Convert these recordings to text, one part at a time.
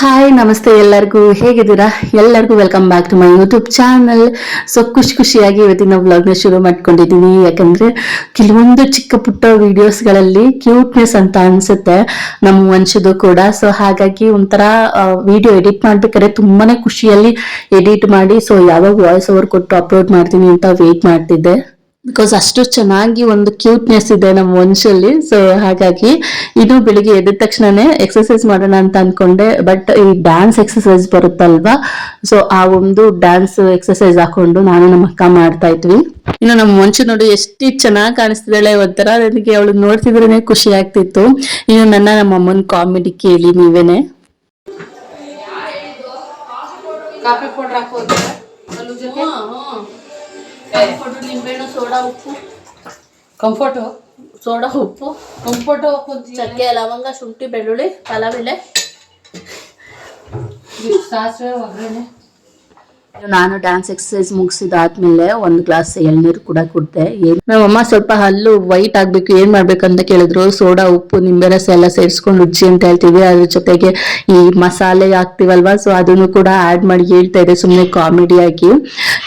Hi ನಮಸ್ತೆ ಎಲ್ಲರಿಗೂ. ಹೇಗಿದ್ದೀರಾ? ಎಲ್ಲರಿಗೂ welcome back to my YouTube channel so ಖುಷಿ ಖುಷಿಯಾಗಿ ಇವತ್ತಿನ ವ್ಲಾಗ್ನ ಶುರು ಮಾಡ್ಕೊಂಡಿದ್ದೀನಿ ಯಾಕಂದರೆ ಕೆಲವೊಂದು ಚಿಕ್ಕ ಪುಟ್ಟ ವೀಡಿಯೋಸ್ಗಳಲ್ಲಿ ಕ್ಯೂಟ್ನೆಸ್ ಅಂತ ಅನಿಸುತ್ತೆ. ನಮ್ಮ ವಂಶದ್ದು ಕೂಡ. ಸೊ ಹಾಗಾಗಿ ಒಂಥರ ವಿಡಿಯೋ ಎಡಿಟ್ ಮಾಡಬೇಕಾದ್ರೆ ತುಂಬಾ ಖುಷಿಯಲ್ಲಿ ಎಡಿಟ್ ಮಾಡಿ. ಸೊ ಯಾವಾಗ ವಾಯ್ಸ್ ಓವರ್ ಕೊಟ್ಟು ಅಪ್ಲೋಡ್ ಮಾಡ್ತೀನಿ ಅಂತ ವೇಟ್ ಮಾಡ್ತಿದ್ದೆ. ಬಿಕಾಸ್ ಅಷ್ಟು ಚೆನ್ನಾಗಿ ಒಂದು ಕ್ಯೂಟ್ನೆಸ್ ಇದೆ ನಮ್ಮ ಮನುಷ್ಯಲ್ಲಿ ಸೊ ಹಾಗಾಗಿ ಇದು ಬೆಳಿಗ್ಗೆ ಎದ್ದ ತಕ್ಷಣನೇ ಎಕ್ಸಸೈಸ್ ಮಾಡೋಣ ಅಂತ ಅಂದ್ಕೊಂಡೆ ಬಟ್ ಈ ಡ್ಯಾನ್ಸ್ ಎಕ್ಸಸೈಸ್ ಬರುತ್ತಲ್ವಾ? ಸೊ ಆ ಒಂದು ಡ್ಯಾನ್ಸ್ ಎಕ್ಸಸೈಸ್ ಹಾಕೊಂಡು ನಾನು ನಮ್ಮ ಅಕ್ಕ ಮಾಡ್ತಾ ಇದ್ವಿ. ಇನ್ನು ನಮ್ಮ ವಂಶ ನೋಡಿ ಎಷ್ಟು ಚೆನ್ನಾಗಿ ಕಾಣಿಸ್ತಿದ್ದಾಳೆ. ಒಂಥರ ನನಗೆ ಅವಳು ನೋಡ್ತಿದ್ರೇನೆ ಖುಷಿ ಆಗ್ತಿತ್ತು. ಇನ್ನು ನನ್ನ ನಮ್ಮ ಅಮ್ಮನ ಕಾಮಿಡಿ ಕೇಳಿ ನೀವೇನೆ. ಕಾಫಿ ಕಂಫರ್ಟು ನಿಂಬೆಹಣ್ಣು ಸೋಡಾ ಉಪ್ಪು. ಕಂಫರ್ಟು ಸೋಡಾ ಉಪ್ಪು. ಕಂಫರ್ಟು ಚಕ್ಕೆ ಲವಂಗ ಶುಂಠಿ ಬೆಳ್ಳುಳ್ಳಿ ಪಲಾವ್ ಎಲೆ ಸಾಸಿವೆ ಒಗ್ಗರಣೆ. ನಾನು ಡ್ಯಾನ್ಸ್ ಎಕ್ಸಸೈಸ್ ಮುಗಿಸಿದಾದ್ಮೇಲೆ ಒಂದು ಗ್ಲಾಸ್ ಎಳ್ನೀರು ಕೂಡ ಕುಡ್ದೆ. ನಮ್ಮ ನಮ್ಮಮ್ಮ ಸ್ವಲ್ಪ ಹಲ್ಲು ವೈಟ್ ಆಗ್ಬೇಕು, ಏನ್ ಮಾಡ್ಬೇಕಂತ ಕೇಳಿದ್ರು. ಸೋಡಾ, ಉಪ್ಪು ನಿಂಬೆ ರಸ ಎಲ್ಲ ಸೇರಿಸ್ಕೊಂಡು ರುಚಿ ಅಂತ ಹೇಳ್ತೀವಿ. ಅದ್ರ ಜೊತೆಗೆ ಈ ಮಸಾಲೆ ಹಾಕ್ತಿವಲ್ವಾ ಸೊ ಅದನ್ನು ಕೂಡ ಆಡ್ ಮಾಡಿ ಹೇಳ್ತಾ ಇದೆ ಸುಮ್ಮನೆ ಕಾಮಿಡಿ ಆಗಿ.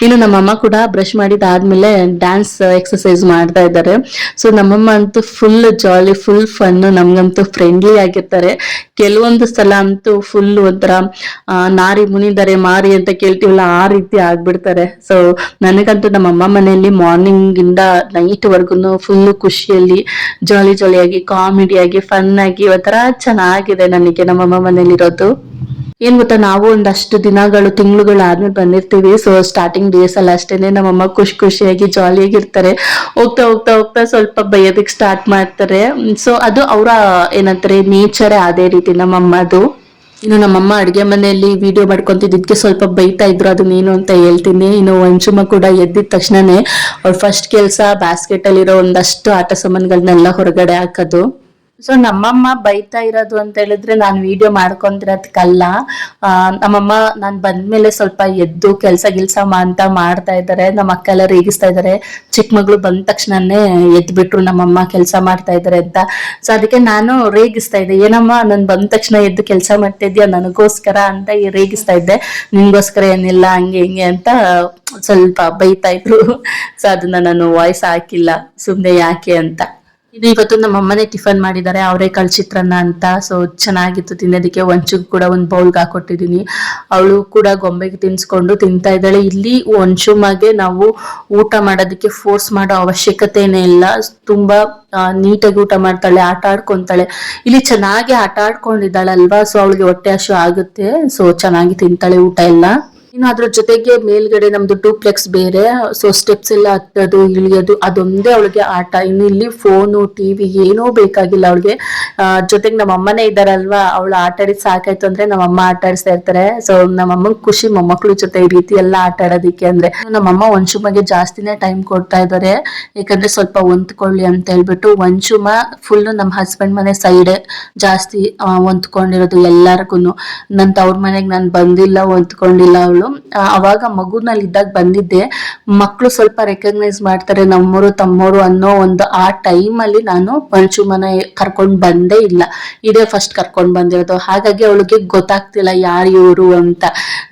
ಇನ್ನು ನಮ್ಮಮ್ಮ ಕೂಡ ಬ್ರಷ್ ಮಾಡಿದಾದ್ಮೇಲೆ ಡ್ಯಾನ್ಸ್ ಎಕ್ಸಸೈಸ್ ಮಾಡ್ತಾ ಇದ್ದಾರೆ. ಸೊ ನಮ್ಮಮ್ಮ ಅಂತೂ ಫುಲ್ ಜಾಲಿ ಫುಲ್ ಫನ್ ನಮ್ಗಂತೂ ಫ್ರೆಂಡ್ಲಿ ಆಗಿರ್ತಾರೆ. ಕೆಲವೊಂದು ಸಲ ಅಂತೂ ಫುಲ್ ಒಂಥರ ನಾರಿ ಮುನಿದರೆ ಮಾರಿ ಅಂತ ಕೇಳ್ತೀವಲ್ಲ ಆ ರೀತಿ ಆಗ್ಬಿಡ್ತಾರೆ. ಸೊ ನನಗಂತೂ ನಮ್ಮ ಅಮ್ಮ ಮನೆಯಲ್ಲಿ ಮಾರ್ನಿಂಗ್ ಇಂದ ನೈಟ್ ವರ್ಗುನು ಫುಲ್ ಖುಷಿಯಲ್ಲಿ ಜಾಲಿ ಜಾಲಿಯಾಗಿ ಕಾಮಿಡಿಯಾಗಿ ಫನ್ ಆಗಿ ಒಂಥರ ಚೆನ್ನಾಗಿದೆ ನನಗೆ ನಮ್ಮಮ್ಮ ಮನೇಲಿರೋದು ಏನ್ ಗೊತ್ತಾ, ನಾವು ಒಂದಷ್ಟು ದಿನಗಳು, ತಿಂಗಳುಗಳು ಆದ್ಮೇಲೆ ಬಂದಿರ್ತೀವಿ. ಸೊ ಸ್ಟಾರ್ಟಿಂಗ್ ಡೇಸ್ ಅಲ್ಲಿ ಅಷ್ಟೇನೆ ನಮ್ಮಮ್ಮ ಖುಷಿ ಖುಷಿಯಾಗಿ ಜಾಲಿಯಾಗಿ ಇರ್ತಾರೆ. ಹೋಗ್ತಾ ಹೋಗ್ತಾ ಹೋಗ್ತಾ ಸ್ವಲ್ಪ ಬೈಯೋದಕ್ಕೆ ಸ್ಟಾರ್ಟ್ ಮಾಡ್ತಾರೆ. ಸೊ ಅದು ಅವರ ಏನಂತಾರೆ ನೇಚರೇ ಅದೇ ರೀತಿ ನಮ್ಮಮ್ಮದು ಇನ್ನು ನಮ್ಮಮ್ಮ ಅಡುಗೆ ಮನೆಯಲ್ಲಿ ವಿಡಿಯೋ ಮಾಡ್ಕೊಂತಿದ್ದಕ್ಕೆ ಸ್ವಲ್ಪ ಬೈತಾ ಇದ್ರು, ಅದನ್ನೇನು ಅಂತ ಹೇಳ್ತೀನಿ. ಇನ್ನು ವಂಶುಮ ಕೂಡ ಎದ್ದಿದ ತಕ್ಷಣನೇ ಅವ್ರ ಫಸ್ಟ್ ಕೆಲಸ ಬಾಸ್ಕೆಟ್ ಅಲ್ಲಿರೋ ಒಂದಷ್ಟು ಆಟ ಸಾಮಾನುಗಳನ್ನೆಲ್ಲ ಹೊರಗಡೆ ಹಾಕೋದು. ಸೊ ನಮ್ಮಮ್ಮ ಬೈತಾ ಇರೋದು ಅಂತ ಹೇಳಿದ್ರೆ ನಾನು ವಿಡಿಯೋ ಮಾಡ್ಕೊಂತಿರೋದಕ್ಕಲ್ಲ ಆ, ನಮ್ಮಮ್ಮ ನಾನು ಬಂದ್ಮೇಲೆ ಸ್ವಲ್ಪ ಎದ್ದು ಕೆಲಸ ಗಿಲ್ಸ ಅಂತ ಮಾಡ್ತಾ ಇದ್ದಾರೆ ನಮ್ಮ ಅಕ್ಕ ಎಲ್ಲ ರೇಗಿಸ್ತಾ ಇದ್ದಾರೆ ಚಿಕ್ಕ ಮಗಳು ಬಂದ ತಕ್ಷಣನೇ ಎದ್ಬಿಟ್ರು ನಮ್ಮಮ್ಮ ಕೆಲಸ ಮಾಡ್ತಾ ಇದ್ದಾರೆ ಅಂತ. ಸೊ ಅದಕ್ಕೆ ನಾನು ರೇಗಿಸ್ತಾ ಇದ್ದೆ. ಏನಮ್ಮ ನಾನು ಬಂದ ತಕ್ಷಣ ಎದ್ದು ಕೆಲಸ ಮಾಡ್ತಾ ಇದ್ಯಾ? ನನಗೋಸ್ಕರ ಅಂತ ರೇಗಿಸ್ತಾ ಇದ್ದೆ. ನಿನ್ಗೋಸ್ಕರ ಏನಿಲ್ಲ ಹಂಗೆ ಹಿಂಗೆ ಅಂತ ಸ್ವಲ್ಪ ಬೈತಾ ಇದ್ರು. ಸೊ ಅದನ್ನ ನಾನು ವಾಯ್ಸ್ ಹಾಕಿಲ್ಲ ಸುಮ್ಮನೆ ಯಾಕೆ ಅಂತ. ಇದು ಇವತ್ತು ನಮ್ಮ ಅಮ್ಮನೇ ಟಿಫನ್ ಮಾಡಿದ್ದಾರೆ ಅವರೇಕಾಳು ಚಿತ್ರಾನ್ನ ಅಂತ. ಸೊ ಚೆನ್ನಾಗಿತ್ತು ತಿನ್ನೋದಕ್ಕೆ. ಒಂಚೂರು ಕೂಡ ಒಂದು ಬೌಲ್ಗೆ ಹಾಕೊಟ್ಟಿದ್ದೀನಿ. ಅವಳು ಕೂಡ ಗೊಂಬೆಗೆ ತಿನ್ಸ್ಕೊಂಡು ತಿಂತಾ ಇದ್ದಾಳೆ. ಇಲ್ಲಿ ಒಂಚುಮಗೆ ನಾವು ಊಟ ಮಾಡೋದಕ್ಕೆ ಫೋರ್ಸ್ ಮಾಡೋ ಅವಶ್ಯಕತೆನೇ ಇಲ್ಲ. ತುಂಬಾ ನೀಟಾಗಿ ಊಟ ಮಾಡ್ತಾಳೆ, ಆಟ ಆಡ್ಕೊಂತಾಳೆ. ಇಲ್ಲಿ ಚೆನ್ನಾಗಿ ಆಟ ಆಡ್ಕೊಂಡಿದ್ದಾಳಲ್ವಾ? ಸೊ ಅವಳಿಗೆ ಹೊಟ್ಟೆ ಹಸು ಆಗುತ್ತೆ. ಸೊ ಚೆನ್ನಾಗಿ ತಿಂತಾಳೆ ಊಟ ಎಲ್ಲ. ಇನ್ನು ಅದ್ರ ಜೊತೆಗೆ ಮೇಲ್ಗಡೆ ನಮ್ದು ಡೂಪ್ಲೆಕ್ಸ್ ಬೇರೆ ಸೊ ಸ್ಟೆಪ್ಸ್ ಎಲ್ಲ ಹತ್ತೋದು, ಇಳಿಯೋದು, ಅದೊಂದೇ ಅವಳಿಗೆ ಆಟ. ಇನ್ನು ಇಲ್ಲಿ ಫೋನು ಟಿವಿ ಏನೂ ಬೇಕಾಗಿಲ್ಲ ಅವಳಿಗೆ. ಜೊತೆಗೆ ನಮ್ಮ ಅಮ್ಮನೇ ಇದ್ದಾರಲ್ವಾ, ಅವಳು ಆಟ ಆಡಿದ್ ಸಾಕಾಯ್ತು ಅಂದ್ರೆ ನಮ್ಮ ಅಮ್ಮ ಆಟ ಆಡಿಸ್ತಾ ಇರ್ತಾರೆ. ಸೊ ನಮ್ಮ ಅಮ್ಮನ ಖುಷಿ ಮೊಮ್ಮಕ್ಕಳು ಜೊತೆ ಈ ರೀತಿ ಎಲ್ಲ ಆಟ ಆಡೋದಿಕ್ಕೆ ಅಂದ್ರೆ ನಮ್ಮಮ್ಮ ಒಂಚುಮಗೆ ಜಾಸ್ತಿನೇ ಟೈಮ್ ಕೊಡ್ತಾ ಇದ್ದಾರೆ. ಯಾಕಂದ್ರೆ ಸ್ವಲ್ಪ ಹೊಂದ್ಕೊಳ್ಳಿ ಅಂತ ಹೇಳ್ಬಿಟ್ಟು ಒಂಚುಮ ಫುಲ್ ನಮ್ಮ ಹಸ್ಬೆಂಡ್ ಮನೆ ಸೈಡ್ ಜಾಸ್ತಿ ಹೊಂದ್ಕೊಂಡಿರೋದು ಎಲ್ಲರಿಗೂ ನನ್ನ ತವ್ರ ಮನೆಗೆ ನಾನು ಬಂದಿಲ್ಲ, ಹೊಂದ್ಕೊಂಡಿಲ್ಲ ಅವಳು. ಅವಾಗ ಮಗುನಲ್ಲಿ ಇದ್ದಾಗ ಬಂದಿದ್ದೆ. ಮಕ್ಕಳು ಸ್ವಲ್ಪ ರೆಕಗ್ನೈಸ್ ಮಾಡ್ತಾರೆ, ನಮ್ಮೋರು, ತಮ್ಮೋರು ಅನ್ನೋ ಒಂದು ಆ ಟೈಮಲ್ಲಿ ನಾನು ಪಂಚುಮನ ಕರ್ಕೊಂಡು ಬಂದೇ ಇಲ್ಲ. ಇದೇ ಫಸ್ಟ್ ಕರ್ಕೊಂಡು ಬಂದಿರೋದು. ಹಾಗಾಗಿ ಅವಳಿಗೆ ಗೊತ್ತಾಗ್ತಿಲ್ಲ ಯಾರು ಇವರು ಅಂತ.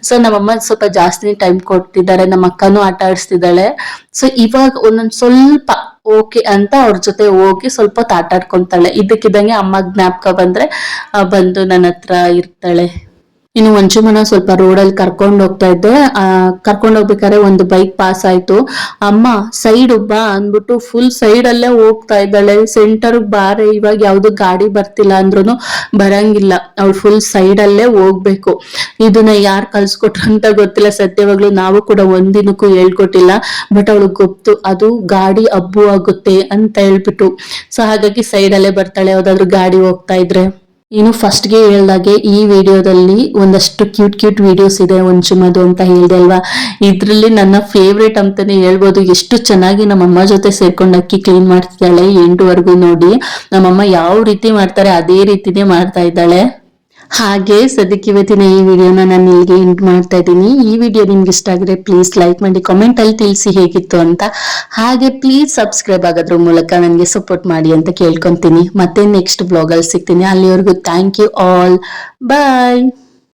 ಸೊ ನಮ್ಮಮ್ಮ ಸ್ವಲ್ಪ ಜಾಸ್ತಿ ಟೈಮ್ ಕೊಡ್ತಿದ್ದಾರೆ. ನಮ್ಮ ಅಕ್ಕನೂ ಆಟ ಆಡಿಸ್ತಿದ್ದಾಳೆ. ಸೊ ಇವಾಗ ಒಂದೊಂದು ಸ್ವಲ್ಪ ಓಕೆ ಅಂತ ಅವ್ರ ಜೊತೆ ಹೋಗಿ ಸ್ವಲ್ಪ ಹೊತ್ತು ಆಟ ಆಡ್ಕೊಂತಾಳೆ ಇದಕ್ಕಿದ್ದಂಗೆ ಅಮ್ಮ ಜ್ಞಾಪಕ ಬಂದ್ರೆ ಬಂದು ನನ್ನ ಹತ್ರ ಇರ್ತಾಳೆ. ಇನ್ನು ಒಂಚುಮನ ಸ್ವಲ್ಪ ರೋಡಲ್ಲಿ ಕರ್ಕೊಂಡು ಹೋಗ್ತಾ ಇದ್ದೆ. ಆ, ಕರ್ಕೊಂಡು ಹೋಗ್ಬೇಕಾದ್ರೆ ಒಂದು ಬೈಕ್ ಪಾಸ್ ಆಯ್ತು. ಅಮ್ಮ, ಸೈಡ್ ಬಾ ಅಂದ್ಬಿಟ್ಟು ಫುಲ್ ಸೈಡ್ ಅಲ್ಲೇ ಹೋಗ್ತಾ ಇದ್ದಾಳೆ. ಸೆಂಟರ್ ಬಾರೆ, ಇವಾಗ ಯಾವ್ದು ಗಾಡಿ ಬರ್ತಿಲ್ಲ ಅಂದ್ರೂ ಬರಂಗಿಲ್ಲ. ಅವ್ಳು ಫುಲ್ ಸೈಡ್ ಅಲ್ಲೇ ಹೋಗ್ಬೇಕು. ಇದನ್ನ ಯಾರು ಕಲ್ಸ್ಕೊಟ್ರು ಅಂತ ಗೊತ್ತಿಲ್ಲ. ಸತ್ಯವಾಗ್ಲೂ ನಾವು ಕೂಡ ಒಂದಿನಕ್ಕೂ ಹೇಳ್ಕೊಟ್ಟಿಲ್ಲ. ಬಟ್ ಅವಳು ಗೊತ್ತು, ಅದು ಗಾಡಿ ಅಬ್ಬು ಆಗುತ್ತೆ ಅಂತ ಹೇಳ್ಬಿಟ್ಟು. ಸೊ ಹಾಗಾಗಿ ಸೈಡ್ ಅಲ್ಲೇ ಬರ್ತಾಳೆ. ಯಾವ್ದಾದ್ರು ಗಾಡಿ ಹೋಗ್ತಾ ಇದ್ರೆ. ಇನ್ನು ಫಸ್ಟ್ಗೆ ಹೇಳ್ದಾಗೆ ಈ ವಿಡಿಯೋದಲ್ಲಿ ಒಂದಷ್ಟು ಕ್ಯೂಟ್ ಕ್ಯೂಟ್ ವಿಡಿಯೋಸ್ ಇದೆ, ಒಂಚುಮದು ಅಂತ ಹೇಳಿದೆ ಅಲ್ವಾ? ಇದರಲ್ಲಿ ನನ್ನ ಫೇವ್ರೇಟ್ ಅಂತಾನೆ ಹೇಳ್ಬೋದು. ಎಷ್ಟು ಚೆನ್ನಾಗಿ ನಮ್ಮಮ್ಮ ಜೊತೆ ಸೇರ್ಕೊಂಡು ಅಕ್ಕಿ ಕ್ಲೀನ್ ಮಾಡ್ತಿದ್ದಾಳೆ ಎಂಟುವರೆಗೂ ನೋಡಿ. ನಮ್ಮಮ್ಮ ಯಾವ ರೀತಿ ಮಾಡ್ತಾರೆ, ಅದೇ ರೀತಿನೇ ಮಾಡ್ತಾ ಇದ್ದಾಳೆ. ಹಾಗೆ ಸದ್ಯಕ್ಕೆ ಇವತ್ತಿನ ಈ ವಿಡಿಯೋನ ನಾನು ಇಲ್ಲಿಗೆ ಎಂಡ್ ಮಾಡ್ತಾ ಇದ್ದೀನಿ. ಈ ವಿಡಿಯೋ ನಿಮ್ಗೆ ಇಷ್ಟ ಆಗಿದ್ರೆ ಪ್ಲೀಸ್ ಲೈಕ್ ಮಾಡಿ ಕಾಮೆಂಟ್ ಅಲ್ಲಿ ತಿಳಿಸಿ ಹೇಗಿತ್ತು ಅಂತ. ಹಾಗೆ ಪ್ಲೀಸ್ ಸಬ್ಸ್ಕ್ರೈಬ್ ಆಗೋದ್ರ ಮೂಲಕ ನನಗೆ ಸಪೋರ್ಟ್ ಮಾಡಿ ಅಂತ ಕೇಳ್ಕೊಂತೀನಿ. ಮತ್ತೆ ನೆಕ್ಸ್ಟ್ ಬ್ಲಾಗಲ್ಲಿ ಸಿಗ್ತೀನಿ. ಅಲ್ಲಿವರೆಗೂ ಥ್ಯಾಂಕ್ ಯು ಆಲ್ ಬಾಯ್